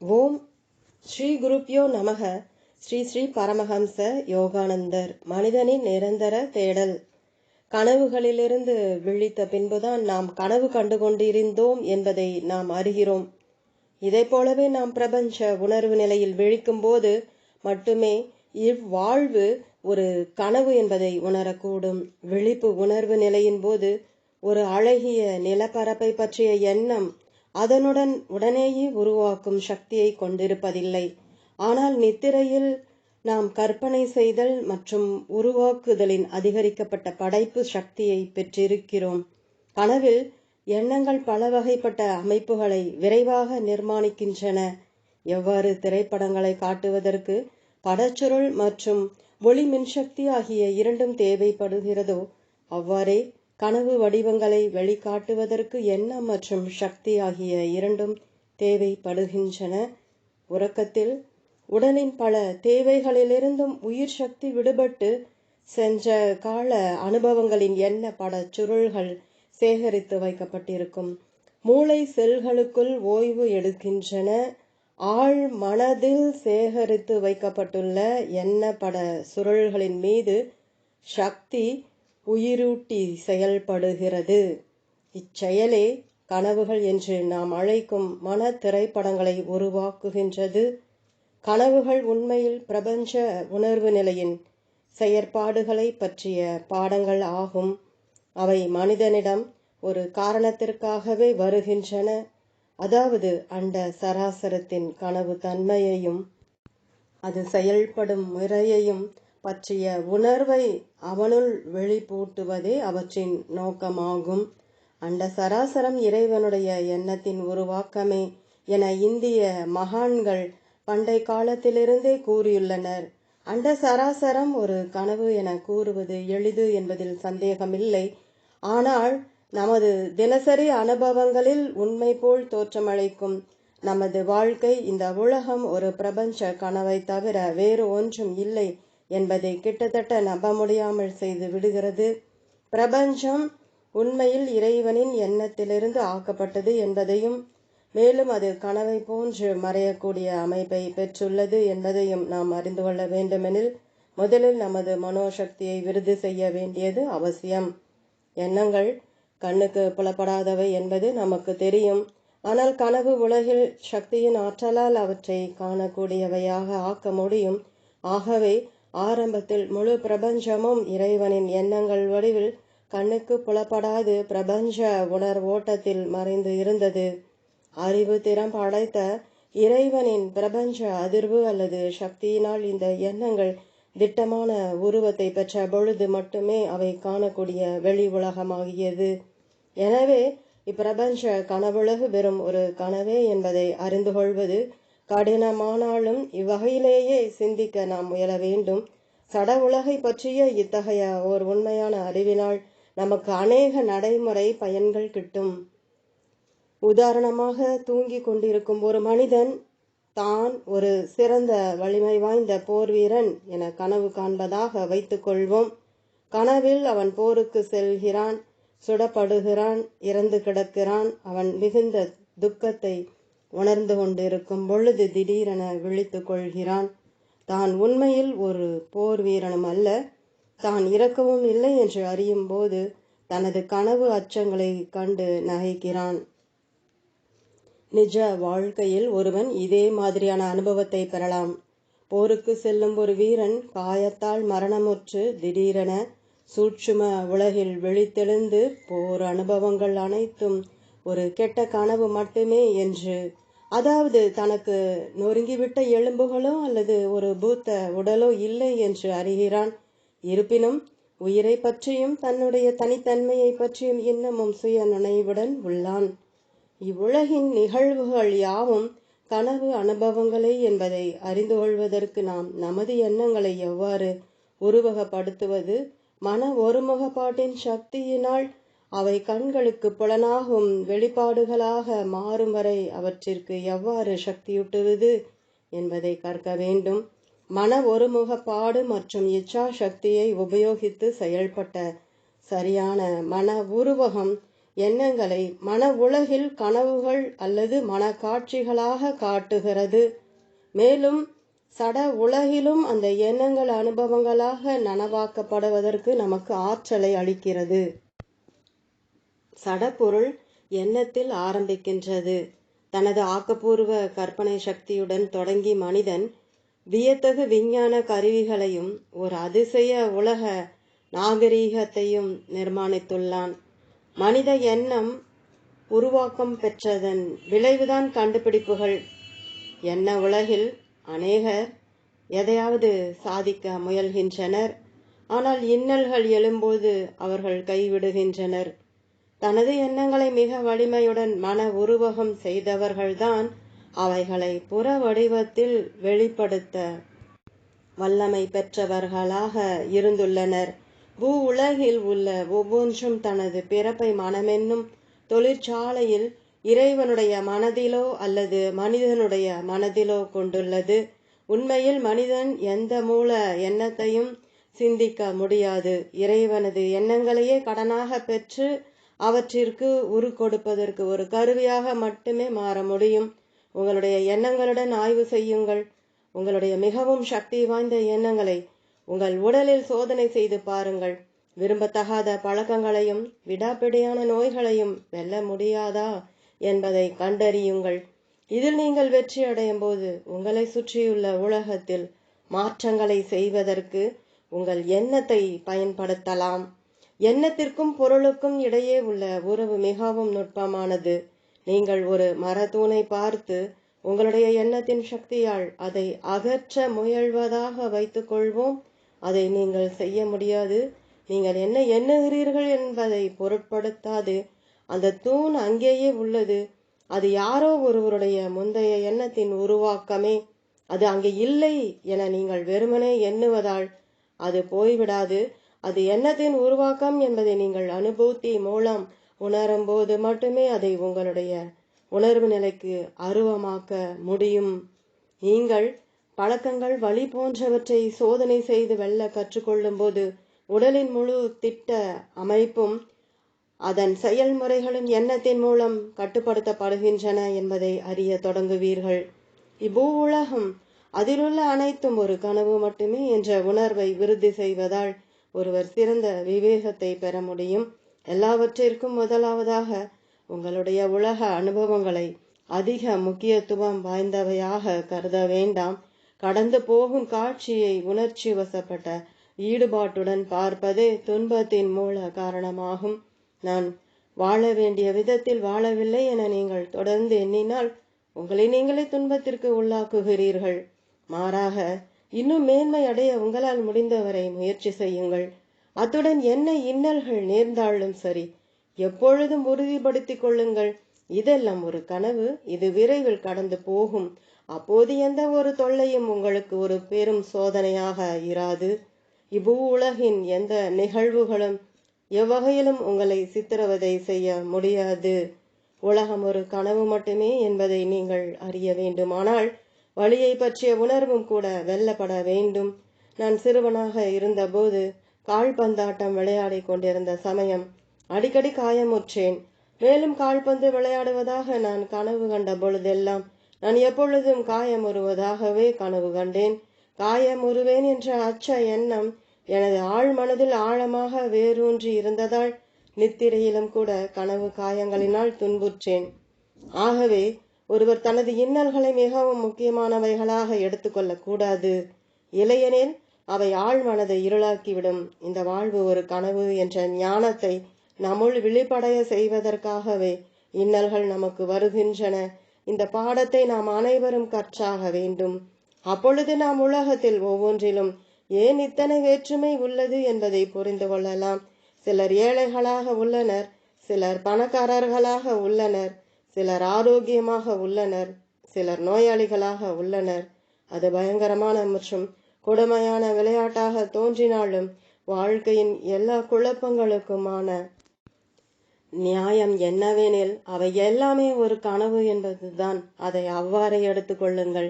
ஓம் ஸ்ரீ குருப்யோ நமக. ஸ்ரீ ஸ்ரீ பரமஹம்ச யோகானந்தர் மனிதனின் நிரந்தர தேடல். கனவுகளிலிருந்து விழித்த பின்புதான் நாம் கனவு கண்டு கொண்டிருந்தோம் என்பதை நாம் அறிகிறோம். இதை போலவே நாம் பிரபஞ்ச உணர்வு நிலையில் விழிக்கும் போது மட்டுமே இவ்வாழ்வு ஒரு கனவு என்பதை உணரக்கூடும். விழிப்பு உணர்வு நிலையின் போது ஒரு அழகிய நிலப்பரப்பை பற்றிய எண்ணம் அதனுடன் உடனேயே உருவாக்கும் சக்தியை கொண்டிருப்பதில்லை. ஆனால் நித்திரையில் நாம் கற்பனை செய்தல் மற்றும் உருவாக்குதலின் அதிகரிக்கப்பட்ட படைப்பு சக்தியை பெற்றிருக்கிறோம். கனவில் எண்ணங்கள் பல வகைப்பட்ட அமைப்புகளை விரைவாக நிர்மாணிக்கின்றன. எவ்வாறு திரைப்படங்களை காட்டுவதற்கு படச்சுருள் மற்றும் ஒளி மின்சக்தி ஆகிய இரண்டும் தேவைப்படுகிறதோ அவ்வாறே கனவு வடிவங்களை வெளிக்காட்டுவதற்கு எண்ணம் மற்றும் சக்தி ஆகிய இரண்டும் தேவைப்படுகின்றன. உறக்கத்தில் உடலின் பல தேவைகளிலிருந்தும் உயிர் சக்தி விடுபட்டு சென்ற கால அனுபவங்களின் எண்ண பட சுருள்கள் சேகரித்து வைக்கப்பட்டிருக்கும். மூளை செல்களுக்குள் ஓய்வு எடுக்கின்றன. ஆழ் மனதில் சேகரித்து வைக்கப்பட்டுள்ள எண்ண பட சுருள்களின் மீது சக்தி உயிரூட்டி செயல்படுகிறது. இச்செயலே கனவுகள் என்று நாம் அழைக்கும் மன திரைப்படங்களை உருவாக்குகின்றது. கனவுகள் உண்மையில் பிரபஞ்ச உணர்வு நிலையின் செயற்பாடுகளை பற்றிய பாடங்கள் ஆகும். அவை மனிதனிடம் ஒரு காரணத்திற்காகவே வருகின்றன. அதாவது அண்ட சராசரத்தின் கனவு தன்மையையும் அது செயல்படும் முறையையும் பற்றிய உணர்வை அவனுள் வெளிப்பூட்டுவதே அவற்றின் நோக்கமாகும். அண்ட சராசரம் இறைவனுடைய எண்ணத்தின் உருவாக்கமே என இந்திய மகான்கள் பண்டை காலத்திலிருந்தே கூறியுள்ளனர். அண்ட சராசரம் ஒரு கனவு என கூறுவது எளிது என்பதில் சந்தேகமில்லை. ஆனால் நமது தினசரி அனுபவங்களில் உண்மை போல் தோற்றமளிக்கும் நமது வாழ்க்கை இந்த உலகம் ஒரு பிரபஞ்ச கனவை தவிர வேறு ஒன்றும் இல்லை. என்பதை கிட்டத்தட்ட நம்ப முடியாமல் செய்து விடுகிறது. பிரபஞ்சம் உண்மையில் இறைவனின் எண்ணத்திலிருந்து ஆக்கப்பட்டது என்பதையும் மேலும் அது கனவை போன்று மறையக்கூடிய அமைப்பை பெற்றுள்ளது என்பதையும் நாம் அறிந்து கொள்ள வேண்டுமெனில் முதலில் நமது மனோசக்தியை விருது செய்ய வேண்டியது அவசியம். எண்ணங்கள் கண்ணுக்கு புலப்படாதவை என்பது நமக்கு தெரியும். ஆனால் கனவு உலகில் சக்தியின் ஆற்றலால் அவற்றை காணக்கூடியவையாக ஆக்க முடியும். ஆகவே ஆரம்பத்தில் முழு பிரபஞ்சமும் இறைவனின் எண்ணங்கள் வடிவில் கண்ணுக்கு புலப்படாது பிரபஞ்ச உணர்வோட்டத்தில் மறைந்து இருந்தது. அறிவு திறம் படைத்த இறைவனின் பிரபஞ்ச அதிர்வு அல்லது சக்தியினால் இந்த எண்ணங்கள் திட்டமான உருவத்தை பெற்ற பொழுது மட்டுமே அவை காணக்கூடிய வெளி உலகமாகியது. எனவே இப்பிரபஞ்ச கனவுலகு வெறும் ஒரு கனவே என்பதை அறிந்து கொள்வது கடினமானாலும் இவ்வகையிலேயே சிந்திக்க நாம் முயல வேண்டும். சட உலகை பற்றிய இத்தகைய ஓர் உண்மையான அறிவினால் நமக்கு அநேக நடைமுறை பயன்கள் கிட்டும். உதாரணமாக தூங்கிக் கொண்டிருக்கும் ஒரு மனிதன் தான் ஒரு சிறந்த வலிமை வாய்ந்த போர் வீரன் என கனவு காண்பதாக வைத்துக்கொள்வோம் கனவில் அவன் போருக்கு செல்கிறான் சுடப்படுகிறான் இறந்து கிடக்கிறான். அவன் மிகுந்த துக்கத்தை உணர்ந்து கொண்டிருக்கும் பொழுது திடீரென விழித்து கொள்கிறான். தான் உண்மையில் ஒரு போர் வீரனும் அல்ல. தான் இறக்கவும் இல்லை என்று அறியும் போது தனது கனவு அச்சங்களை கண்டு நகைக்கிறான். நிஜ வாழ்க்கையில் ஒருவன் இதே மாதிரியான அனுபவத்தை பெறலாம். போருக்கு செல்லும் ஒரு வீரன் காயத்தால் மரணமுற்று திடீரென சூட்சும உலகில் விழித்தெழுந்து போர் அனுபவங்கள் அனைத்தும் ஒரு கெட்ட கனவு மட்டுமே என்று. அதாவது தனக்கு நொறுங்கிவிட்ட எலும்புகளோ அல்லது ஒரு பூத்த உடலோ இல்லை என்று அறிகிறான். இருப்பினும் உயிரை பற்றியும் தன்னுடைய தனித்தன்மையை பற்றியும் இன்னமும் சுய நினைவுடன் உள்ளான். இவ்வுலகின் நிகழ்வுகள் யாவும் கனவு அனுபவங்களே என்பதை அறிந்து கொள்வதற்கு நாம் நமது எண்ணங்களை எவ்வாறு உருவகப்படுத்துவது? மன ஒருமுகப்பாட்டின் சக்தியினால் அவை கண்களுக்கு புலனாகும் வெளிப்பாடுகளாக மாறும் வரை அவற்றிற்கு எவ்வாறு சக்தியூட்டுவது என்பதை கற்க வேண்டும். மன ஒருமுகப்பாடு மற்றும் இச்சா சக்தியை உபயோகித்து செயல்பட்ட சரியான மன உருவகம் எண்ணங்களை மன உலகில் கனவுகள் அல்லது மனக்காட்சிகளாக காட்டுகிறது. மேலும் சட உலகிலும் அந்த எண்ணங்கள் அனுபவங்களாக நனவாக்கப்படுவதற்கு நமக்கு ஆற்றலை அளிக்கிறது. சடப்பொருள் எண்ணத்தில் ஆரம்பிக்கின்றது. தனது ஆக்கப்பூர்வ கற்பனை சக்தியுடன் தொடங்கி மனிதன் வியத்தகு விஞ்ஞான கருவிகளையும் ஒரு அதிசய உலக நாகரீகத்தையும் நிர்மாணித்துள்ளான். மனித எண்ணம் உருவாக்கம் பெற்றதன் விளைவுதான் கண்டுபிடிப்புகள். எண்ண உலகில் அநேகர் எதையாவது சாதிக்க முயல்கின்றனர். ஆனால் இன்னல்கள் எழும்போது அவர்கள் கைவிடுகின்றனர். தனது எண்ணங்களை மிக வலிமையுடன் மன உருவகம் செய்தவர்கள்தான் அவைகளை புற வடிவத்தில் வெளிப்படுத்த வல்லமை பெற்றவர்களாக இருந்துள்ளனர். பூ உலகில் உள்ள ஒவ்வொன்றும் தனது பிறப்பை மனமென்னும் தொழிற்சாலையில் இறைவனுடைய மனதிலோ அல்லது மனிதனுடைய மனதிலோ கொண்டுள்ளது. உண்மையில் மனிதன் எந்த மூல எண்ணத்தையும் சிந்திக்க முடியாது. இறைவனது எண்ணங்களையே கடனாக பெற்று அவற்றிற்கு உரு கொடுப்பதற்கு ஒரு கருவியாக மட்டுமே மாற முடியும். உங்களுடைய எண்ணங்களுடன் ஆய்வு செய்யுங்கள். உங்களுடைய மிகவும் சக்தி வாய்ந்த எண்ணங்களை உங்கள் உடலில் சோதனை செய்து பாருங்கள். விரும்பத்தகாத பழக்கங்களையும் விடாப்பிடியான நோய்களையும் வெல்ல முடியாதா என்பதை கண்டறியுங்கள். இதில் நீங்கள் வெற்றி அடையும் போது உங்களை சுற்றியுள்ள உலகத்தில் மாற்றங்களை செய்வதற்கு உங்கள் எண்ணத்தை பயன்படுத்தலாம். எண்ணத்திற்கும் பொருளுக்கும் இடையே உள்ள உறவு மிகவும் நுட்பமானது. நீங்கள் ஒரு மரத்தூணை பார்த்து உங்களுடைய எண்ணத்தின் சக்தியால் அதை அகற்ற முயல்வதாக வைத்துக்கொள்வோம் அதை நீங்கள் செய்ய முடியாது. நீங்கள் என்ன எண்ணுகிறீர்கள் என்பதை பொருட்படுத்தாது. அந்த தூண் அங்கேயே உள்ளது. அது யாரோ ஒருவருடைய முந்தைய எண்ணத்தின் உருவாக்கமே. அது அங்கே இல்லை என நீங்கள் வெறுமனே எண்ணுவதால் அது போய்விடாது. அது எண்ணத்தின் உருவாக்கம் என்பதை நீங்கள் அனுபூத்தி மூலம் உணரும் போது மட்டுமே அதை உங்களுடைய உணர்வு நிலைக்கு அருவமாக்க முடியும். நீங்கள் பழக்கங்கள் வழி போன்றவற்றை சோதனை செய்து வெல்ல கற்றுக்கொள்ளும் போது உடலின் முழு திட்ட அமைப்பும் அதன் செயல்முறைகளும் எண்ணத்தின் மூலம் கட்டுப்படுத்தப்படுகின்றன என்பதை அறிய தொடங்குவீர்கள். இப்பூ உலகம் அதிலுள்ள அனைத்தும் ஒரு கனவு மட்டுமே என்ற உணர்வை விருத்தி செய்வதால் ஒருவர் சிறந்த விவேகத்தை பெற முடியும். எல்லாவற்றிற்கும் முதலாவதாக உங்களுடைய உலக அனுபவங்களை அதிக முக்கியத்துவம் வாய்ந்தவையாக கருத வேண்டாம். கடந்து போகும் காட்சியை உணர்ச்சி வசப்பட்ட ஈடுபாட்டுடன் பார்ப்பதே துன்பத்தின் மூல காரணமாகும். நான் வாழ வேண்டிய விதத்தில் வாழவில்லை என நீங்கள் தொடர்ந்து எண்ணினால் உங்களை நீங்களே துன்பத்திற்கு உள்ளாக்குகிறீர்கள். மாறாக இன்னும் மேன்மை அடைய உங்களால் முடிந்தவரை முயற்சி செய்யுங்கள். அத்துடன் என்ன இன்னல்கள் நேர்ந்தாலும் சரி எப்பொழுதும் உறுதிப்படுத்திக் கொள்ளுங்கள். இதெல்லாம் ஒரு கனவு இது விரைவில் கடந்து போகும். அப்போது எந்த ஒரு தொல்லையும் உங்களுக்கு ஒரு பெரும் சோதனையாக இராது. இவ்வூ உலகின் எந்த நிகழ்வுகளும் எவ்வகையிலும் உங்களை சித்திரவதை செய்ய முடியாது. உலகம் ஒரு கனவு மட்டுமே என்பதை நீங்கள் அறிய வேண்டுமானால் வழியை பற்றிய உணர்வும் கூட வெல்லப்பட வேண்டும். நான் சிறுவனாக இருந்தபோது கால்பந்தாட்டம் விளையாடி கொண்டிருந்த சமயம் அடிக்கடி காயமுற்றேன் மேலும் கால்பந்து விளையாடுவதாக நான் கனவு கண்ட பொழுதெல்லாம் நான் எப்பொழுதும் காயமுறுவதாகவே கனவு கண்டேன். காயமுறுவேன் என்ற அச்ச எண்ணம் எனது ஆழ் மனதில் ஆழமாக வேரூன்றி இருந்ததால் நித்திரையிலும் கூட கனவு காயங்களினால் துன்புற்றேன். ஆகவே ஒருவர் தனது இன்னல்களை மிகவும் முக்கியமானவைகளாக எடுத்துக்கொள்ளக்கூடாது இல்லையெனில் அவை ஆழ் மனதை இருளாக்கிவிடும். இந்த வாழ்வு ஒரு கனவு என்ற ஞானத்தை நம்முள் விழிப்படைய செய்வதற்காகவே இன்னல்கள் நமக்கு வருகின்றன. இந்த பாடத்தை நாம் அனைவரும் கற்றாக வேண்டும். அப்பொழுது நாம் உலகத்தில் ஒவ்வொன்றிலும் ஏன் இத்தனை வேற்றுமை உள்ளது என்பதை புரிந்து கொள்ளலாம். சிலர் ஏழைகளாக உள்ளனர் சிலர் பணக்காரர்களாக உள்ளனர் சிலர் ஆரோக்கியமாக உள்ளனர் சிலர் நோயாளிகளாக உள்ளனர். அது பயங்கரமான மற்றும் கொடுமையான விளையாட்டாக தோன்றினாலும் வாழ்க்கையின் எல்லா குழப்பங்களுக்குமான நியாயம் என்னவெனில் அவை எல்லாமே ஒரு கனவு என்பதுதான். அதை அவ்வாறே எடுத்துக்கொள்ளுங்கள்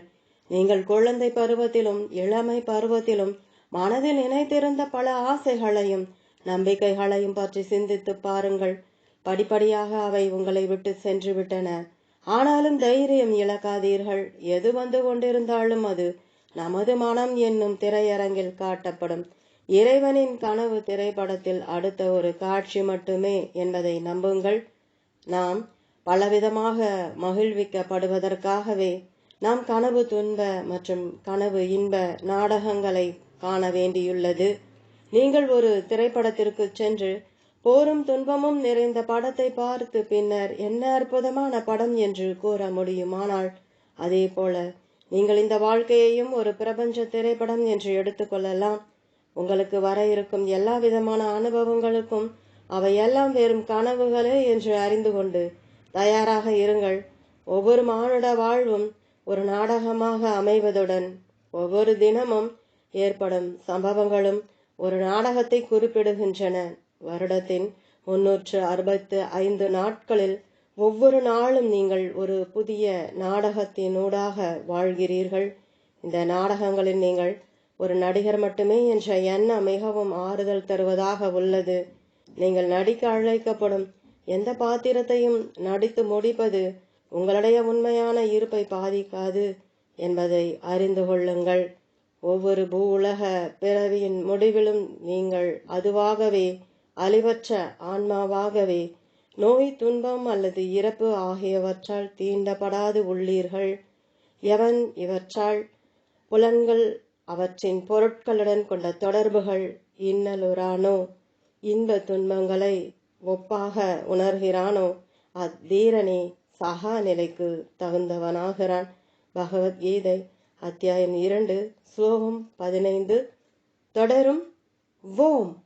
நீங்கள் குழந்தை பருவத்திலும் இளமை பருவத்திலும் மனதில் நினைத்திருந்த பல ஆசைகளையும் நம்பிக்கைகளையும் பற்றி சிந்தித்து பாருங்கள். படிப்படியாக அவை உங்களை விட்டு சென்று விட்டன. ஆனாலும் தைரியம் இழக்காதீர்கள். எது வந்து கொண்டிருந்தாலும் அது நமது மனம் என்னும் திரையரங்கில் காட்டப்படும். இறைவனின் கனவு திரைப்படத்தில் அடுத்த ஒரு காட்சி மட்டுமே என்பதை நம்புங்கள். நாம் பலவிதமாக மகிழ்விக்கப்படுவதற்காகவே நாம் கனவு துன்ப மற்றும் கனவு இன்ப நாடகங்களை காண வேண்டியுள்ளது. நீங்கள் ஒரு திரைப்படத்திற்கு சென்று போரும் துன்பமும் நிறைந்த படத்தை பார்த்து பின்னர் என்ன அற்புதமான படம் என்று கூற முடியுமானால் அதே போல நீங்கள் இந்த வாழ்க்கையையும் ஒரு பிரபஞ்ச திரைப்படம் என்று எடுத்துக்கொள்ளலாம் உங்களுக்கு வர இருக்கும் எல்லா விதமான அனுபவங்களுக்கும் அவையெல்லாம் வெறும் கனவுகளே என்று அறிந்து கொண்டு தயாராக இருங்கள். ஒவ்வொரு மானுட வாழ்வும் ஒரு நாடகமாக அமைவதுடன் ஒவ்வொரு தினமும் ஏற்படும் சம்பவங்களும் ஒரு நாடகத்தை குறிப்பிடுகின்றன. வருடத்தின் முன்னூற்று அறுபத்து ஐந்து நாட்களில் ஒவ்வொரு நாளும் நீங்கள் ஒரு புதிய நாடகத்தினூடாக வாழ்கிறீர்கள். இந்த நாடகங்களில் நீங்கள் ஒரு நடிகர் மட்டுமே என்ற எண்ணம் மிகவும் ஆறுதல் தருவதாக உள்ளது. நீங்கள் நடிக்க அழைக்கப்படும் எந்த பாத்திரத்தையும் நடித்து முடிப்பது உங்களுடைய உண்மையான இருப்பை பாதிக்காது என்பதை அறிந்து கொள்ளுங்கள். ஒவ்வொரு பூ உலக பிறவியின் முடிவிலும் நீங்கள் அதுவாகவே அழிவற்ற ஆன்மாவாகவே நோய் துன்பம் அல்லது இறப்பு ஆகியவற்றால் தீண்டப்படாது உள்ளீர்கள். எவன் இவற்றால் புலன்கள் அவற்றின் பொருட்களுடன் கொண்ட தொடர்புகள் இன்னலுறானோ? இன்ப துன்பங்களை ஒப்பாக உணர்கிறானோ? அத்தீரனே சகா நிலைக்கு தகுந்தவனாகிறான். பகவத்கீதை அத்தியாயம் இரண்டு ஸ்லோகம் பதினைந்து. தொடரும் ஓம்.